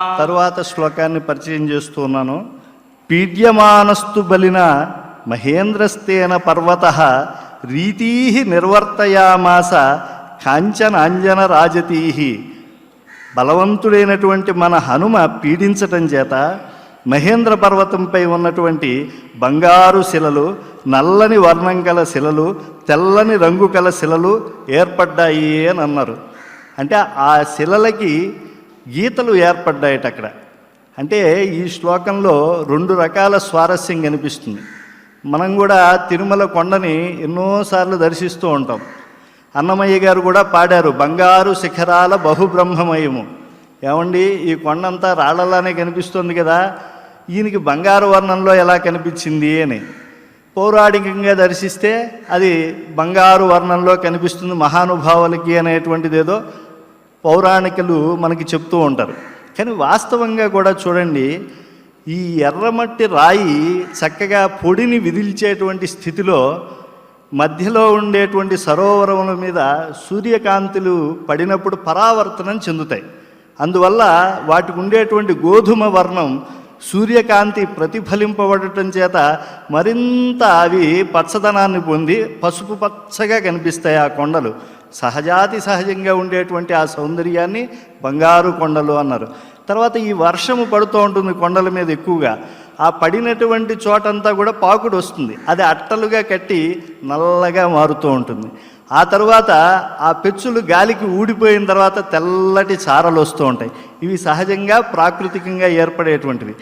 తరువాత శ్లోకాన్ని పరిచయం చేస్తున్నాను పీడ్యమానస్తు బలిన మహేంద్రస్తేన పర్వత రీతీ నిర్వర్తయామాస కాంచనాంజన రాజతీ బలవంతుడైనటువంటి మన హనుమ పీడించటం చేత మహేంద్ర పర్వతంపై ఉన్నటువంటి బంగారు శిలలు నల్లని వర్ణం గల శిలలు తెల్లని రంగు గల శిలలు ఏర్పడ్డాయి అని అన్నారు. అంటే ఆ శిలలకి గీతలు ఏర్పడ్డాయట అక్కడ. అంటే ఈ శ్లోకంలో రెండు రకాల స్వారస్యం కనిపిస్తుంది. మనం కూడా తిరుమల కొండని ఎన్నోసార్లు దర్శిస్తూ ఉంటాం. అన్నమయ్య గారు కూడా పాడారు బంగారు శిఖరాల బహుబ్రహ్మమయము. ఏమండి ఈ కొండంతా రాళ్ళలానే కనిపిస్తుంది కదా ఈయనకి బంగారు వర్ణంలో ఎలా కనిపించింది అని. పౌరాణికంగా దర్శిస్తే అది బంగారు వర్ణంలో కనిపిస్తుంది మహానుభావులకి అనేటువంటిది ఏదో పౌరాణికులు మనకి చెప్తూ ఉంటారు. కానీ వాస్తవంగా కూడా చూడండి ఈ ఎర్రమట్టి రాయి చక్కగా పొడిని విదిల్చేటువంటి స్థితిలో మధ్యలో ఉండేటువంటి సరోవరముల మీద సూర్యకాంతులు పడినప్పుడు పరావర్తనం చెందుతాయి. అందువల్ల వాటికి ఉండేటువంటి గోధుమ వర్ణం సూర్యకాంతి ప్రతిఫలింపబడటం చేత మరింత అవి పచ్చదనాన్ని పొంది పసుపు పచ్చగా కనిపిస్తాయి ఆ కొండలు. సహజాతి సహజంగా ఉండేటువంటి ఆ సౌందర్యాన్ని బంగారు కొండలు అన్నారు. తర్వాత ఈ వర్షము పడుతూ ఉంటుంది కొండల మీద ఎక్కువగా. ఆ పడినటువంటి చోటంతా కూడా పాకుడు వస్తుంది. అది అట్టలుగా కట్టి నల్లగా మారుతూ ఉంటుంది. ఆ తర్వాత ఆ పెచ్చులు గాలికి ఊడిపోయిన తర్వాత తెల్లటి చారలు వస్తూ ఉంటాయి. ఇవి సహజంగా ప్రాకృతికంగా ఏర్పడేటువంటివి.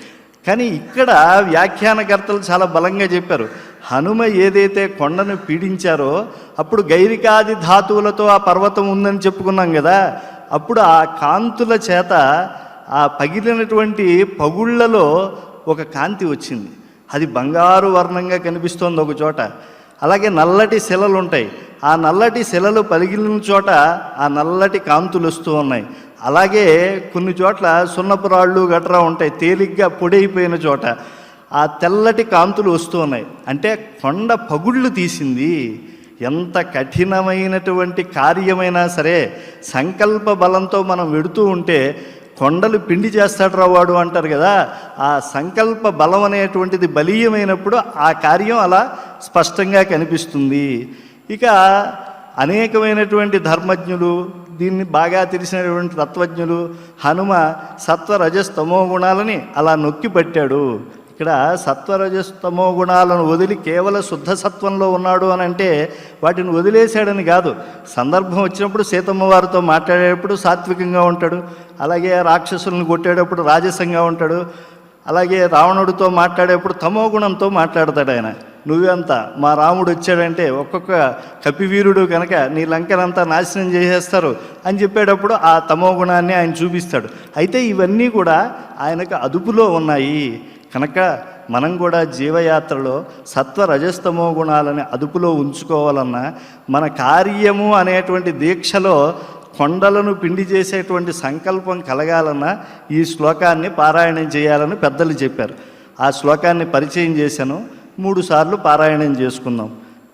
కానీ ఇక్కడ వ్యాఖ్యానకర్తలు చాలా బలంగా చెప్పారు. హనుమ ఏదైతే కొండను పీడించారో అప్పుడు గైరికాది ధాతువులతో ఆ పర్వతం ఉందని చెప్పుకున్నాం కదా అప్పుడు ఆ కాంతుల చేత ఆ పగిలినటువంటి పగుళ్ళలో ఒక కాంతి వచ్చింది. అది బంగారు వర్ణంగా కనిపిస్తోంది ఒక చోట. అలాగే నల్లటి శిలలు ఉంటాయి ఆ నల్లటి శిలలు పలిగిలిన చోట ఆ నల్లటి కాంతులు వస్తూ ఉన్నాయి. అలాగే కొన్ని చోట్ల సున్నపురాళ్ళు గట్రా ఉంటాయి. తేలిగ్గా పొడైపోయిన చోట. ఆ తెల్లటి కాంతులు వస్తూ ఉన్నాయి. అంటే కొండ పగుళ్ళు తీసింది. ఎంత కఠినమైనటువంటి కార్యమైనా సరే సంకల్ప బలంతో మనం వెడుతూ ఉంటే కొండలు పిండి చేస్తాడు రావాడు అంటారు కదా. ఆ సంకల్ప బలం అనేటువంటిది బలీయమైనప్పుడు ఆ కార్యం అలా స్పష్టంగా కనిపిస్తుంది. ఇక అనేకమైనటువంటి ధర్మజ్ఞులు దీన్ని బాగా తెలిసినటువంటి తత్వజ్ఞులు హనుమ సత్వ రజస్తమో గుణాలని అలా నొక్కి పట్టాడు ఇక్కడ సత్వరజస్తమో గుణాలను వదిలి కేవల శుద్ధ సత్వంలో ఉన్నాడు అని అంటే వాటిని వదిలేశాడని కాదు. సందర్భం వచ్చినప్పుడు సీతమ్మ వారితో మాట్లాడేటప్పుడు సాత్వికంగా ఉంటాడు. అలాగే రాక్షసులను కొట్టేటప్పుడు రాజసంగా ఉంటాడు. అలాగే రావణుడితో మాట్లాడేప్పుడు తమో గుణంతో మాట్లాడతాడు ఆయన. నువ్వెంత? మా రాముడు వచ్చాడంటే ఒక్కొక్క కపివీరుడు కనుక నీ లంకనంతా నాశనం చేసేస్తారు అని చెప్పేటప్పుడు ఆ తమో గుణాన్ని ఆయన చూపిస్తాడు. అయితే ఇవన్నీ కూడా ఆయనకు అదుపులో ఉన్నాయి. కనుక మనం కూడా జీవయాత్రలో సత్వ రజస్తమో గుణాలని అదుపులో ఉంచుకోవాలన్నా మన కార్యము అనేటువంటి దీక్షలో కొండలను పిండి చేసేటువంటి సంకల్పం కలగాలన్నా ఈ శ్లోకాన్ని పారాయణం చేయాలని పెద్దలు చెప్పారు. ఆ శ్లోకాన్ని పరిచయం చేశాను. మూడుసార్లు పారాయణం చేసుకుందాం.